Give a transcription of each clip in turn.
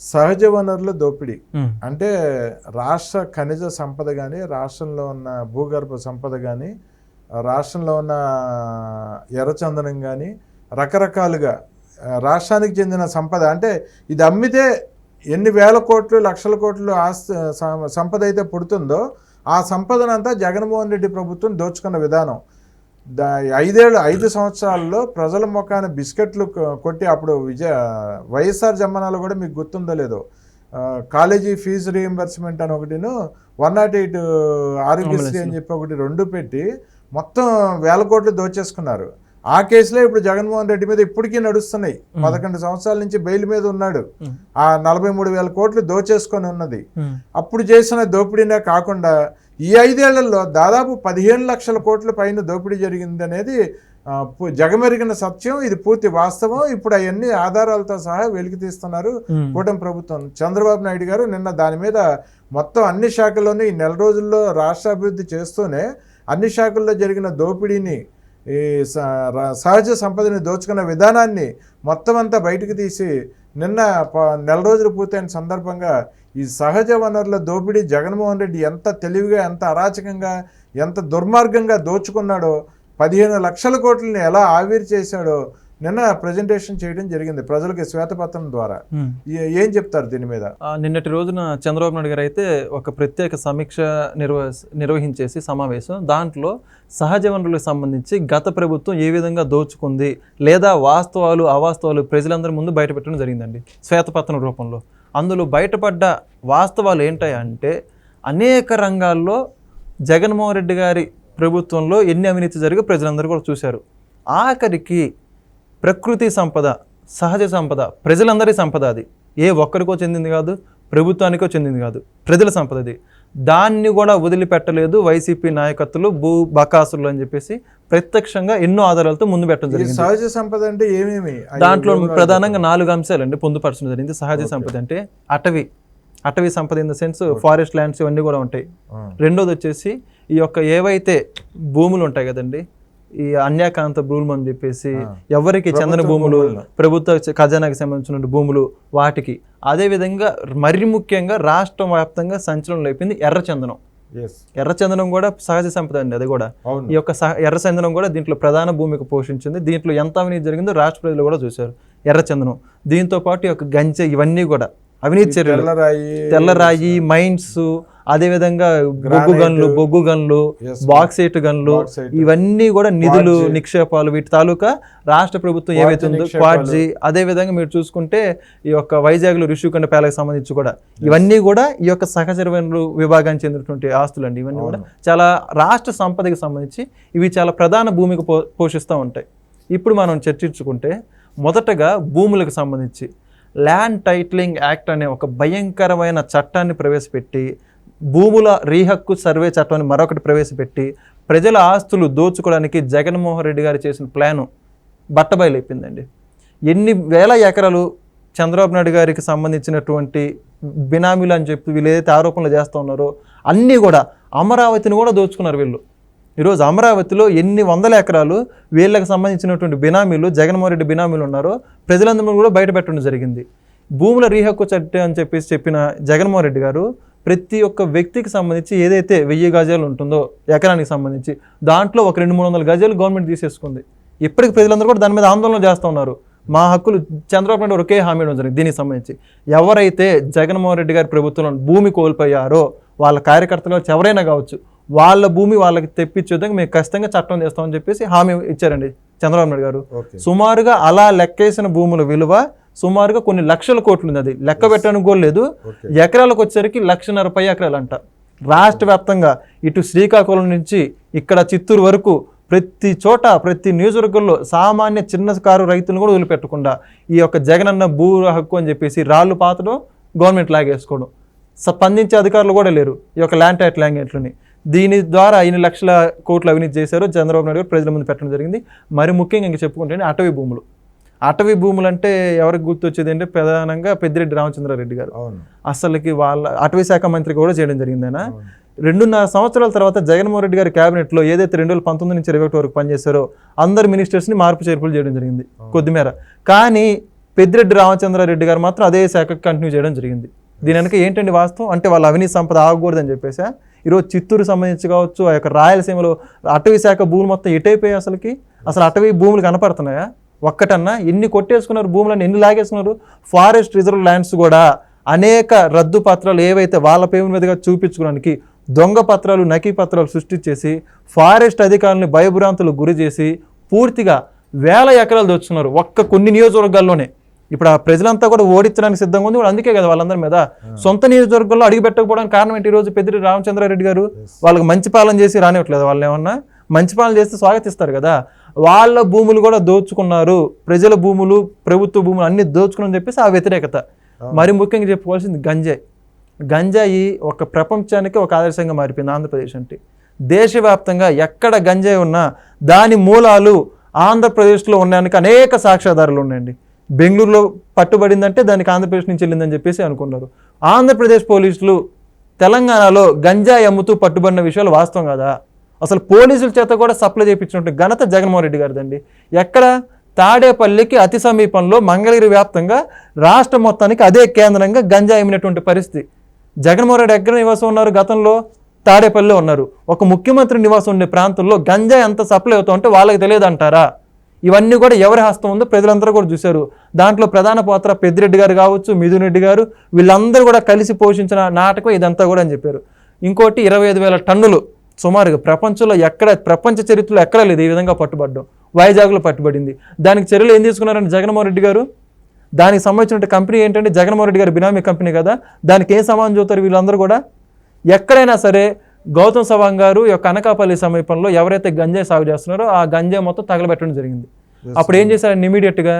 సహజ వనరుల దోపిడీ. అంటే రాష్ట్ర ఖనిజ సంపద కానీ రాష్ట్రంలో ఉన్న భూగర్భ సంపద కానీ రాష్ట్రంలో ఉన్న ఎర్రచందనం కానీ రకరకాలుగా రాష్ట్రానికి చెందిన సంపద. అంటే ఇది అమ్మితే ఎన్ని వేల కోట్లు లక్షల కోట్లు ఆస్తి సంపద అయితే పుడుతుందో ఆ సంపదనంతా జగన్మోహన్ రెడ్డి ప్రభుత్వం దోచుకున్న విధానం. దా ఐదేళ్ళు ఐదు సంవత్సరాల్లో ప్రజల ముఖాన బిస్కెట్లు కొట్టి అప్పుడు విజయ వైఎస్ఆర్ జమానాలో కూడా మీకు గుర్తుందో లేదో. కాలేజీ ఫీజు రీఎంబర్స్మెంట్ అని ఒకటిను వన్ నాట్ ఎయిట్ ఆరోగ్యశ్రీ అని చెప్పి ఒకటి రెండు పెట్టి మొత్తం వేల కోట్లు దోచేసుకున్నారు. ఆ కేసులో ఇప్పుడు జగన్మోహన్ రెడ్డి మీద ఇప్పటికీ నడుస్తున్నాయి. పదకొండు సంవత్సరాల నుంచి బెయిల్ మీద ఉన్నాడు. ఆ నలభై మూడు వేల కోట్లు దోచేసుకొని ఉన్నది. అప్పుడు చేసిన దోపిడీనే కాకుండా ఈ ఐదేళ్ళలో దాదాపు పదిహేను లక్షల కోట్ల పైన దోపిడీ జరిగింది అనేది ఆ, పు- జగమెరిగిన సత్యం ఇది పూర్తి వాస్తవం. ఇప్పుడు అవన్నీ ఆధారాలతో సహా వెలికి తీస్తున్నారు కూటమి ప్రభుత్వం. చంద్రబాబు నాయుడు గారు నిన్న దాని మీద మొత్తం అన్ని శాఖల్లోనూ ఈ నెల రోజుల్లో రాష్ట్ర అభివృద్ధి చేస్తూనే అన్ని శాఖల్లో జరిగిన దోపిడీని ఈ సహజ సంపదని దోచుకున్న విధానాన్ని మొత్తం అంతా బయటకు తీసి నిన్న ప- నెల రోజులు పూర్తయిన సందర్భంగా ఈ సహజ వనరుల దోపిడీ జగన్మోహన్ రెడ్డి ఎంత తెలివిగా ఎంత అరాచకంగా ఎంత దుర్మార్గంగా దోచుకున్నాడో పదిహేను లక్షల కోట్లని ఎలా ఆవిరి చేశాడో నిన్న ప్రజెంటేషన్ చేయడం జరిగింది ప్రజలకి శ్వేతపత్రం ద్వారా. ఏ- చెప్తారు దీని మీద? నిన్నటి రోజున చంద్రబాబు నాయుడు గారు అయితే ఒక ప్రత్యేక సమీక్ష నిర్వ నిర్వహించేసి సమావేశం. దాంట్లో సహజ వనరులకు సంబంధించి గత ప్రభుత్వం ఏ విధంగా దోచుకుంది లేదా వాస్తవాలు అవాస్తవాలు ప్రజలందరి ముందు బయటపెట్టడం జరిగిందండి శ్వేతపత్రం రూపంలో. అందులో బయటపడ్డ వాస్తవాలు ఏంటంటే అనేక రంగాల్లో జగన్మోహన్ రెడ్డి గారి ప్రభుత్వంలో ఎన్ని అవినీతి జరిగి ప్రజలందరూ కూడా చూశారు. ఆఖరికి ప్రకృతి సంపద సహజ సంపద ప్రజలందరి సంపద అది. ఏ ఒక్కరికో చెందింది కాదు ప్రభుత్వానికో చెందింది కాదు. ప్రజల సంపద అది. దాన్ని కూడా వదిలిపెట్టలేదు వైసీపీ నాయకత్తులు భూ బకాసులు అని చెప్పేసి ప్రత్యక్షంగా ఎన్నో ఆధారాలతో ముందు పెట్టడం జరిగింది. సహజ సంపద అంటే ఏమేమి? దాంట్లో ప్రధానంగా నాలుగు అంశాలండి పొందుపరచడం జరిగింది. సహజ సంపద అంటే అటవీ. అటవీ సంపద in the sense forest lands ఇవన్నీ కూడా ఉంటాయి. రెండోది వచ్చేసి ఈ యొక్క ఏవైతే భూములు ఉంటాయి కదండి ఈ అన్యాకాంత భూములు అని చెప్పేసి ఎవరికి చెందిన భూములు. ప్రభుత్వ ఖజానాకి సంబంధించిన భూములు వాటికి. అదేవిధంగా మరి ముఖ్యంగా రాష్ట్రం వ్యాప్తంగా సంచలనం లేపింది ఎర్రచందనం yes, ఎర్రచందనం కూడా సహజ సంపద అండి అది కూడా. ఈ యొక్క సహ ఎర్రచందనం కూడా దీంట్లో ప్రధాన భూమిక పోషించింది. దీంట్లో ఎంత అవినీతి జరిగిందో రాష్ట్ర ప్రజలు కూడా చూశారు. ఎర్రచందనం దీంతో పాటు ఈ యొక్క గంజె ఇవన్నీ కూడా. అవినీతి చర్యలు. తెల్లరాయి తెల్లరాయి మైన్స్ అదేవిధంగా బొగ్గు గన్లు బొగ్గు గన్లు బాక్సైట్ గన్లు. ఇవన్నీ కూడా నిధులు నిక్షేపాలు వీటి తాలూకా రాష్ట్ర ప్రభుత్వం ఏవైతే ఉందో నిక్షేపాలు. క్వాడ్జీ. అదే విధంగా మీరు చూసుకుంటే ఈ యొక్క వైజాగ్లో ఋషికొండ పేలకు సంబంధించి కూడా ఇవన్నీ కూడా ఈ యొక్క సహజ వనరులు విభాగానికి చెందినటువంటి ఆస్తులు అండి ఇవన్నీ కూడా చాలా రాష్ట్ర సంపదకి సంబంధించి ఇవి చాలా ప్రధాన భూమిక పో పోషిస్తూ ఉంటాయి. ఇప్పుడు మనం చర్చించుకుంటే మొదటగా భూములకు సంబంధించి ల్యాండ్ టైటిలింగ్ యాక్ట్ అనే ఒక భయంకరమైన చట్టాన్ని ప్రవేశపెట్టి భూముల రీహక్కు సర్వే చట్టాన్ని మరొకటి ప్రవేశపెట్టి ప్రజల ఆస్తులు దోచుకోవడానికి జగన్మోహన్ రెడ్డి గారు చేసిన ప్లాను బట్టబయలైపోయిందండి. ఎన్ని వేల ఎకరాలు చంద్రబాబు నాయుడు గారికి సంబంధించినటువంటి బినామీలు అని చెప్పి వీళ్ళు ఏదైతే ఆరోపణలు చేస్తూ ఉన్నారో అన్నీ కూడా అమరావతిని కూడా దోచుకున్నారు వీళ్ళు. ఈరోజు అమరావతిలో ఎన్ని వందల ఎకరాలు వీళ్ళకి సంబంధించినటువంటి బినామీలు జగన్మోహన్ రెడ్డి బినామీలు ఉన్నారో ప్రజలందరూ కూడా బయట పెట్టడం జరిగింది. భూముల రీహక్కు చట్టం అని చెప్పేసి చెప్పిన జగన్మోహన్ రెడ్డి గారు ప్రతి ఒక్క వ్యక్తికి సంబంధించి ఏదైతే వెయ్యి గజాలు ఉంటుందో ఎకరానికి సంబంధించి దాంట్లో ఒక రెండు మూడు వందల గజాలు గవర్నమెంట్ తీసేసుకుంది. ఇప్పటికి ప్రజలందరూ కూడా దాని మీద ఆందోళన చేస్తూ ఉన్నారు. మా హక్కులు చంద్రబాబు నాయుడు ఒకే హామీ ఇవ్వడం జరిగింది దీనికి సంబంధించి. ఎవరైతే జగన్మోహన్ రెడ్డి గారి ప్రభుత్వంలో భూమి కోల్పోయారో వాళ్ళ కార్యకర్తలు ఎవరైనా కావచ్చు వాళ్ళ భూమి వాళ్ళకి తెప్పించే విధంగా మేము ఖచ్చితంగా చట్టం చేస్తామని చెప్పేసి హామీ ఇచ్చారండి చంద్రబాబు నాయుడు గారు. సుమారుగా అలా లెక్కేసిన భూముల విలువ సుమారుగా కొన్ని లక్షల కోట్లు ఉంది అది లెక్క పెట్టడానికి కూడా లేదు. ఎకరాలకు వచ్చేసరికి లక్షన్నర పై ఎకరాలు అంట రాష్ట్ర వ్యాప్తంగా ఇటు శ్రీకాకుళం నుంచి ఇక్కడ చిత్తూరు వరకు ప్రతి చోట ప్రతి నియోజకవర్గంలో సామాన్య చిన్న కారు రైతులను కూడా వదిలిపెట్టకుండా ఈ యొక్క జగనన్న భూ హక్కు అని చెప్పేసి రాళ్ళు పాతడం గవర్నమెంట్ లాగేసుకోవడం. స్పందించే అధికారులు కూడా లేరు. ఈ యొక్క ల్యాండ్ టైట్ ల్యాంగేట్లని. దీని ద్వారా ఇన్ని లక్షల కోట్లు అవినీతి చేశారు చంద్రబాబు నాయుడు గారు ప్రజల ముందు పెట్టడం జరిగింది. మరి ముఖ్యంగా ఇంక చెప్పుకుంటే అటవీ భూములు. అటవీ భూములు అంటే ఎవరికి గుర్తొచ్చేది అంటే ప్రధానంగా పెద్దిరెడ్డి రామచంద్రారెడ్డి గారు. అసలుకి వాళ్ళ అటవీ శాఖ మంత్రి కూడా చేయడం జరిగింది ఆయన. రెండున్నర సంవత్సరాల తర్వాత జగన్మోహన్ రెడ్డి గారి క్యాబినెట్లో ఏదైతే రెండు వేల పంతొమ్మిది నుంచి ఇరవై ఒకటి వరకు పనిచేశారో అందరు మినిస్టర్స్ని మార్పు చేర్పులు చేయడం జరిగింది కొద్దిమేర. కానీ పెద్దిరెడ్డి రామచంద్రారెడ్డి గారు మాత్రం అదే శాఖ కంటిన్యూ చేయడం జరిగింది. దీని వెనక ఏంటండి వాస్తవం? అంటే వాళ్ళ అవినీతి సంపద ఆగకూడదని చెప్పేసా? ఈరోజు చిత్తూరు సంబంధించి కావచ్చు ఆ యొక్క రాయలసీమలో అటవీ శాఖ భూములు మొత్తం ఎటైపోయాయి అసలుకి? అసలు అటవీ భూములు కనపడుతున్నాయా? ఒక్కటన్నా ఎన్ని కొట్టేసుకున్నారు భూములను ఎన్ని లాగేసుకున్నారు? ఫారెస్ట్ రిజర్వ్ ల్యాండ్స్ కూడా అనేక రద్దు పత్రాలు ఏవైతే వాళ్ళ పేరు మీదుగా చూపించుకోవడానికి దొంగ పత్రాలు నకీ పత్రాలు సృష్టించేసి ఫారెస్ట్ అధికారులను భయభ్రాంతులు గురి చేసి పూర్తిగా వేల ఎకరాలు దోచుకున్నారు ఒక్క కొన్ని నియోజకవర్గాల్లోనే. ఇప్పుడు ఆ ప్రజలంతా కూడా ఓడించడానికి సిద్ధంగా ఉంది. అందుకే కదా వాళ్ళందరి మీద సొంత నియోజకవర్గంలో అడిగి పెట్టకపోవడానికి కారణం ఏంటి? ఈ రోజు పెద్దిరి రామచంద్రారెడ్డి గారు వాళ్ళకి మంచి పాలన చేసి రానివ్వట్లేదు. వాళ్ళు ఏమన్నా మంచి పాలన చేస్తే స్వాగతిస్తారు కదా. వాళ్ళ భూములు కూడా దోచుకున్నారు. ప్రజల భూములు ప్రభుత్వ భూములు అన్ని దోచుకుని చెప్పేసి ఆ వ్యతిరేకత. మరి ముఖ్యంగా చెప్పుకోవాల్సింది గంజాయి. గంజాయి ఒక ప్రపంచానికి ఒక ఆదర్శంగా మారిపోయింది ఆంధ్రప్రదేశ్ అంటే. దేశవ్యాప్తంగా ఎక్కడ గంజాయి ఉన్నా దాని మూలాలు ఆంధ్రప్రదేశ్లో ఉండడానికి అనేక సాక్ష్యాధారాలు ఉన్నాయండి. బెంగళూరులో పట్టుబడిందంటే దానికి ఆంధ్రప్రదేశ్ నుంచి వెళ్ళిందని చెప్పేసి అనుకున్నారు. ఆంధ్రప్రదేశ్ పోలీసులు తెలంగాణలో గంజాయి అమ్ముతూ పట్టుబడిన విషయాలు వాస్తవం కదా? అసలు పోలీసుల చేత కూడా సప్లై చేయించినట్టు ఘనత జగన్మోహన్ రెడ్డి గారిదండి. ఎక్కడ తాడేపల్లికి అతి సమీపంలో మంగళగిరి వ్యాప్తంగా రాష్ట్ర మొత్తానికి అదే కేంద్రంగా గంజాయి అమ్మినటువంటి పరిస్థితి. జగన్మోహన్ రెడ్డి ఎక్కడ నివాసం ఉన్నారు? గతంలో తాడేపల్లిలో ఉన్నారు. ఒక ముఖ్యమంత్రి నివాసం ఉండే ప్రాంతంలో గంజాయి ఎంత సప్లై అవుతా ఉంటే వాళ్ళకి తెలియదు అంటారా ఇవన్నీ కూడా ఎవరి హస్తం ఉందో ప్రజలందరూ కూడా చూశారు. దాంట్లో ప్రధాన పాత్ర పెద్దిరెడ్డి గారు కావచ్చు మిథున్ రెడ్డి గారు వీళ్ళందరూ కూడా కలిసి పోషించిన నాటకం ఇదంతా కూడా అని చెప్పారు. ఇంకోటి ఇరవై ఐదు వేల టన్నులు సుమారుగా ప్రపంచంలో ఎక్కడ ప్రపంచ చరిత్రలో ఎక్కడ లేదు ఈ విధంగా పట్టుబడ్డం. వైజాగ్లో పట్టుబడింది. దానికి చర్యలు ఏం తీసుకున్నారంటే జగన్మోహన్ రెడ్డి గారు? దానికి సంబంధించిన కంపెనీ ఏంటంటే జగన్మోహన్ రెడ్డి గారి బినామీ కంపెనీ కదా. దానికి ఏం సమానం చూస్తారు వీళ్ళందరూ కూడా? ఎక్కడైనా సరే గౌతమ్ సవాంగ్ గారు యొక్క అనకాపల్లి సమీపంలో ఎవరైతే గంజాయి సాగు చేస్తున్నారో ఆ గంజాయి మొత్తం తగలబెట్టడం జరిగింది. అప్పుడు ఏం చేశారు? ఇమీడియట్గా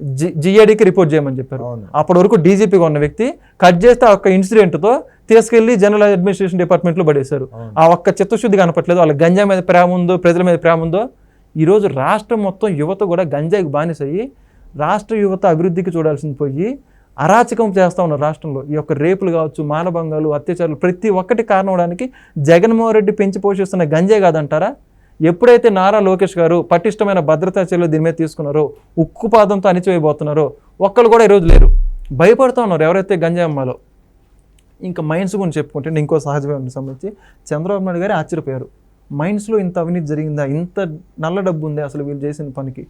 జి జిఏడికి రిపోర్ట్ చేయమని చెప్పారు. అప్పటి వరకు డీజీపీగా ఉన్న వ్యక్తి కట్ చేస్తే ఆ ఒక్క ఇన్సిడెంట్తో తీసుకెళ్ళి జనరల్ అడ్మినిస్ట్రేషన్ డిపార్ట్మెంట్లో పడేశారు. ఆ ఒక్క చిత్తశుద్ధి కనపట్లేదు. వాళ్ళ గంజా మీద ప్రేమ ఉందో ప్రజల మీద ప్రేమ ఉందో ఈరోజు రాష్ట్రం మొత్తం యువత కూడా గంజాయికి బానిసయ్యి రాష్ట్ర యువత అభివృద్ధికి చూడాల్సింది పోయి అరాచకం చేస్తూ ఉన్నారు రాష్ట్రంలో. ఈ యొక్క రేపులు కావచ్చు మానభంగాలు అత్యాచారాలు ప్రతి ఒక్కటి కారణం అవడానికి జగన్మోహన్ రెడ్డి పెంచి పోషిస్తున్న గంజే కాదంటారా? ఎప్పుడైతే నారా లోకేష్ గారు పటిష్టమైన భద్రతా చర్యలు దీని మీద తీసుకున్నారో ఉక్కు పాదంతో అణిచివేయబోతున్నారో ఒక్కరు కూడా ఈరోజు లేరు. భయపడుతూ ఉన్నారు ఎవరైతే గంజే అమ్మాలో. ఇంకా మైన్స్ గురించి చెప్పుకుంటే ఇంకో సహజమైన సంబంధించి చంద్రబాబు నాయుడు గారు ఆశ్చర్యపోయారు. మైన్స్లో ఇంత అవినీతి జరిగిందా? ఇంత నల్ల డబ్బు ఉంది అసలు వీళ్ళు చేసిన పనికి?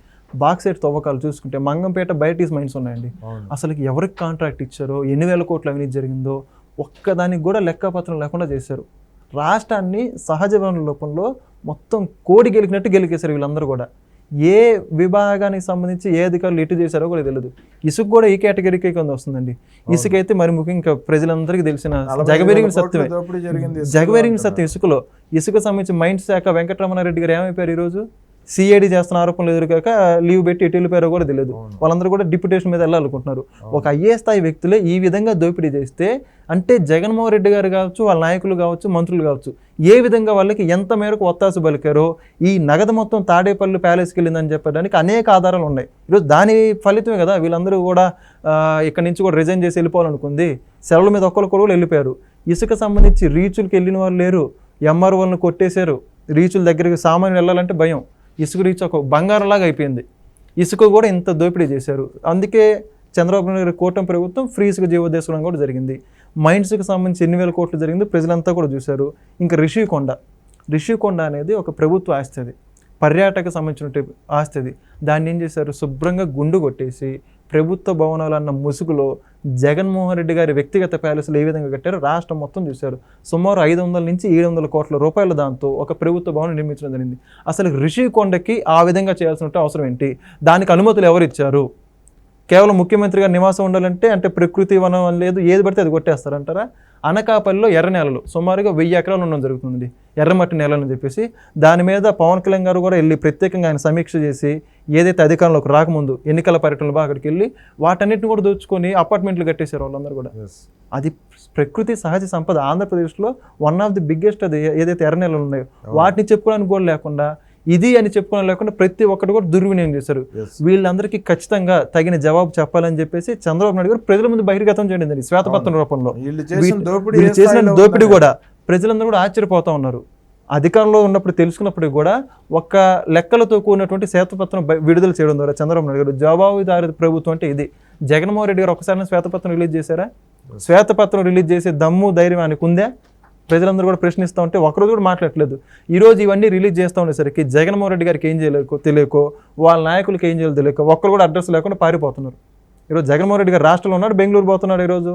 బాక్సైట్ తవ్వకాలు చూసుకుంటే మంగంపేట బయటీస్ మైన్స్ ఉన్నాయండి. అసలు ఎవరికి కాంట్రాక్ట్ ఇచ్చారో ఎన్ని వేల కోట్ల అవినీతి జరిగిందో ఒక్కదానికి కూడా లెక్కపత్రం లేకుండా చేశారు. రాష్ట్రాన్ని సహజ వనరుల లోపంలో మొత్తం కోడి గెలికినట్టు గెలికేశారు వీళ్ళందరూ కూడా. ఏ విభాగానికి సంబంధించి ఏ అధికారులు ఎటు చేశారో కూడా తెలియదు ఇసుక కూడా ఈ కేటగిరీకి కింద వస్తుందండి. ఇసుక అయితే మరి ముఖ్యంగా ఇంకా ప్రజలందరికీ తెలిసిన జగబెరిగిన సత్యమే. జరిగింది జగబెరిగిన సత్యం ఇసుకలో. ఇసుక సంబంధించి మైండ్ శాఖ వెంకటరమణారెడ్డి గారు ఏమైపోయారు ఈరోజు? సిఐడి చేస్తున్న ఆరోపణలు ఎదురుకాక లీవ్ పెట్టి ఎటు వెళ్ళిపోయారో కూడా తెలియదు. వాళ్ళందరూ కూడా డిప్యుటేషన్ మీద వెళ్ళాలనుకుంటున్నారు. ఒక ఐఏ స్థాయి వ్యక్తులే ఈ విధంగా దోపిడీ చేస్తే అంటే జగన్మోహన్ రెడ్డి గారు కావచ్చు వాళ్ళ నాయకులు కావచ్చు మంత్రులు కావచ్చు ఏ విధంగా వాళ్ళకి ఎంత మేరకు ఒత్తాసు పలికారో ఈ నగదు మొత్తం తాడేపల్లి ప్యాలెస్కి వెళ్ళిందని చెప్పడానికి అనేక ఆధారాలు ఉన్నాయి. ఈరోజు దాని ఫలితమే కదా వీళ్ళందరూ కూడా ఇక్కడి నుంచి కూడా రిజైన్ చేసి వెళ్ళిపోవాలనుకుంది. సెలవుల మీద ఒక్కరు కూడా వెళ్ళిపోయారు. ఇసుక సంబంధించి రీచులకి వెళ్ళిన వాళ్ళు లేరు. ఎంఆర్ఓలను కొట్టేశారు. రీచుల దగ్గరికి సామాన్యులు వెళ్ళాలంటే భయం. ఇసుక రీచ్ ఒక బంగారంలాగా అయిపోయింది. ఇసుక కూడా ఇంత దోపిడీ చేశారు. అందుకే చంద్రబాబు నాయుడు గారి కూటమి ప్రభుత్వం ఫ్రీ ఇసుక కూడా జరిగింది. మైండ్స్కి సంబంధించి ఎన్ని వేల కోట్లు జరిగింది ప్రజలంతా కూడా చూశారు. ఇంకా రిషికొండ రిషికొండ అనేది ఒక ప్రభుత్వ ఆస్తి అది. పర్యాటక సంబంధించిన ఆస్తి అది. దాన్ని ఏం చేశారు? శుభ్రంగా గుండు కొట్టేసి ప్రభుత్వ భవనాలు అన్న ముసుగులో జగన్మోహన్ రెడ్డి గారి వ్యక్తిగత ప్యాలెస్లు ఏ విధంగా కట్టారో రాష్ట్రం మొత్తం చూశారు. సుమారు ఐదు వందల నుంచి ఏడు వందల కోట్ల రూపాయల దాంతో ఒక ప్రభుత్వ భవనం నిర్మించడం జరిగింది. అసలు రిషికొండకి ఆ విధంగా చేయాల్సిన అవసరం ఏంటి? దానికి అనుమతులు ఎవరు ఇచ్చారు? కేవలం ముఖ్యమంత్రిగా నివాసం ఉండాలంటే అంటే ప్రకృతి వనం లేదు ఏది పడితే అది కొట్టేస్తారంటారా? అనకాపల్లిలో ఎర్ర నేలలు. సుమారుగా వెయ్యి ఎకరాలు ఉండడం జరుగుతుంది ఎర్రమట్టి నేలలు అని చెప్పేసి దాని మీద పవన్ కళ్యాణ్ గారు కూడా వెళ్ళి ప్రత్యేకంగా ఆయన సమీక్ష చేసి ఏదైతే అధికారంలోకి రాకముందు ఎన్నికల పర్యటనలు అక్కడికి వెళ్ళి వాటన్నిటిని కూడా దోచుకొని అపార్ట్మెంట్లు కట్టేశారు వాళ్ళందరూ కూడా. అది ప్రకృతి సహజ సంపద. ఆంధ్రప్రదేశ్లో వన్ ఆఫ్ ది బిగ్గెస్ట్ అది ఏదైతే ఎర్ర నేలలు ఉన్నాయో వాటిని చెప్పుకోవడానికి కూడా లేకుండా ఇది అని చెప్పుకోవడం లేకుండా ప్రతి ఒక్కటి కూడా దుర్వినియోగం చేశారు. వీళ్ళందరికీ ఖచ్చితంగా తగిన జవాబు చెప్పాలని చెప్పేసి చంద్రబాబు నాయుడు గారు ప్రజల ముందు బహిర్గతం చేయడం శ్వేతపత్రం రూపంలో. వీళ్ళు చేసిన దోపిడీ కూడా ప్రజలందరూ కూడా ఆశ్చర్యపోతా ఉన్నారు. అధికారంలో ఉన్నప్పుడు తెలుసుకున్నప్పటికీ కూడా ఒక్క లెక్కలతో కూడినటువంటి శ్వేతపత్రం విడుదల చేయడం ద్వారా చంద్రబాబు నాయుడు గారు జవాబుదారి ప్రభుత్వం అంటే ఇది. జగన్మోహన్ రెడ్డి గారు ఒకసారి శ్వేతపత్రం రిలీజ్ చేశారా? శ్వేతపత్రం రిలీజ్ చేసే దమ్ము ధైర్యం ఆయనకు ఉందా ప్రజలందరూ కూడా ప్రశ్నిస్తూ ఉంటే ఒకరోజు కూడా మాట్లాడలేదు ఈ రోజు ఇవన్నీ రిలీజ్ చేస్తూ ఉండేసరికి జగన్మోహన్ రెడ్డి గారికి ఏం చేయలేకో తెలియకో వాళ్ళ నాయకులకి ఏం చేయాలో తెలియకో ఒక్కరు కూడా అడ్రస్ లేకుండా పారిపోతున్నారు. ఈరోజు జగన్మోహన్ రెడ్డి గారు రాష్ట్రంలో ఉన్నాడు బెంగళూరు పోతున్నాడు ఈరోజు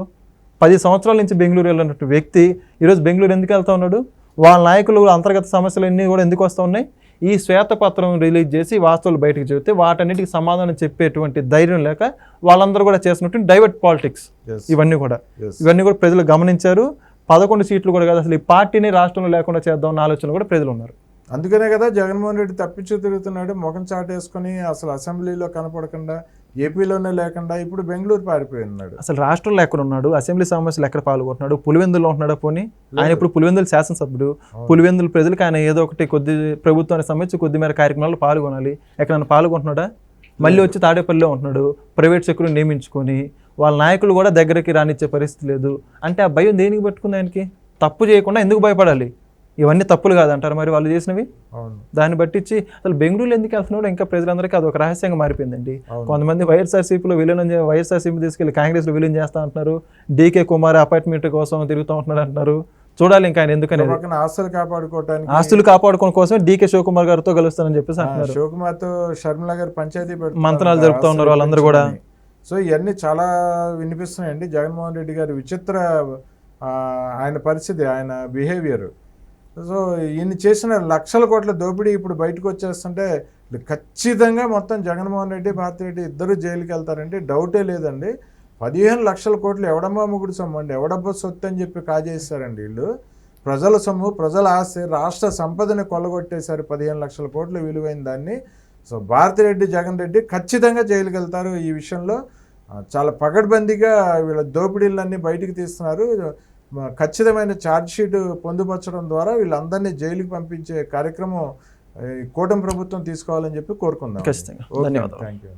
పది సంవత్సరాల నుంచి బెంగళూరు వెళ్ళినట్టు వ్యక్తి ఈరోజు బెంగళూరు ఎందుకు వెళ్తా ఉన్నాడు? వాళ్ళ నాయకులు అంతర్గత సమస్యలు అన్నీ కూడా ఎందుకు వస్తూ ఉన్నాయి? ఈ శ్వేతపత్రం రిలీజ్ చేసి వాస్తవాలు బయటకు చెబితే వాటన్నిటికి సమాధానం చెప్పేటువంటి ధైర్యం లేక వాళ్ళందరూ కూడా చేసినటువంటి డైవర్ట్ పాలిటిక్స్. ఇవన్నీ కూడా. ఇవన్నీ కూడా ప్రజలు గమనించారు. పదకొండు సీట్లు కూడా కాదు అసలు ఈ పార్టీని రాష్ట్రంలో లేకుండా చేద్దాం అన్న ఆలోచన కూడా ప్రజలు ఉన్నారు. అందుకనే కదా జగన్మోహన్ రెడ్డి తప్పించు తిరుగుతున్నాడు ముఖం చాటేసుకొని అసలు అసెంబ్లీలో కనపడకుండా ఏపీలోనే లేకుండా ఇప్పుడు బెంగళూరు పారిపోయి ఉన్నాడు అసలు రాష్ట్రంలో ఎక్కడ ఉన్నాడు అసెంబ్లీ సమావేశాలు ఎక్కడ పాల్గొంటున్నాడు పులివెందులో ఉంటున్నాడా పోనీ? ఆయన ఇప్పుడు పులివెందులు శాసనసభ్యుడు పులివెందుల ప్రజలకు ఆయన ఏదో ఒకటి కొద్ది ప్రభుత్వానికి సంబంధించి కొద్ది మేర కార్యక్రమాల్లో పాల్గొనాలి. ఎక్కడైనా పాల్గొంటున్నాడా? మళ్ళీ వచ్చి తాడేపల్లిలో ఉంటున్నాడు. ప్రైవేట్ సెక్యూరిటీ నియమించుకొని వాళ్ళ నాయకులు కూడా దగ్గరికి రానిచ్చే పరిస్థితి లేదు. అంటే ఆ భయం దేనికి పట్టుకుంది ఆయనకి? తప్పు చేయకుండా ఎందుకు భయపడాలి? ఇవన్నీ తప్పులు కాదంటారు మరి వాళ్ళు చేసినవి? దాన్ని బట్టించి అసలు బెంగళూరు ఎందుకు వెళ్తున్నాడో? ఇంకా ప్రజలందరికీ అది ఒక రహస్యంగా మారిపోయిందండి. కొంతమంది వైఎస్ఆర్సీపీలో విలీనం వైఎస్ఆర్సీపీ తీసుకెళ్ళి కాంగ్రెస్లో విలీనం చేస్తా అంటున్నారు. డీకే కుమార్ అపార్ట్మెంట్ కోసం తిరుగుతూ ఉంటున్నారు అంటున్నారు. చూడాలి ఇంకా ఆయన పక్కన ఆస్తులు కాపాడుకోవటానికి ఆస్తులు కాపాడుకోవడం కోసం డీకే శివకుమార్ గారితో కలుస్తానని చెప్పేసి అంటున్నారు. శివకుమార్తో షర్మిల గారు పంచాయతీ. మంత్రాలు జరుపుతా ఉన్నారు వాళ్ళందరూ కూడా. సో ఇవన్నీ చాలా వినిపిస్తున్నాయండి. జగన్మోహన్ రెడ్డి గారి విచిత్ర ఆ, ఆయన పరిస్థితి ఆయన బిహేవియర్ సో ఈయన చేసిన లక్షల కోట్ల దోపిడీ ఇప్పుడు బయటకు వచ్చేస్తుంటే ఖచ్చితంగా మొత్తం జగన్మోహన్ రెడ్డి భారతిరెడ్డి ఇద్దరు జైలుకి వెళ్తారంటే డౌటే లేదండి. పదిహేను లక్షల కోట్లు ఎవడమ్మా ముగుడు సొమ్ము అండి? ఎవడబ్బా సొత్తు అని చెప్పి కాజేస్తారండి వీళ్ళు. ప్రజల సొమ్ము ప్రజల ఆస్తి రాష్ట్ర సంపదని కొల్లగొట్టేశారు పదిహేను లక్షల కోట్లు విలువైన దాన్ని. సో భారతిరెడ్డి జగన్ రెడ్డి ఖచ్చితంగా జైలుకి వెళ్తారు ఈ విషయంలో. చాలా పగడ్బందీగా వీళ్ళ దోపిడీలన్నీ బయటికి తీస్తున్నారు. ఖచ్చితమైన ఛార్జ్ షీట్ పొందుపరచడం ద్వారా వీళ్ళందరినీ జైలుకి పంపించే కార్యక్రమం ఈ కూటమి ప్రభుత్వం తీసుకోవాలని చెప్పి కోరుకుందాం ఖచ్చితంగా. ధన్యవాదాలు. Thank you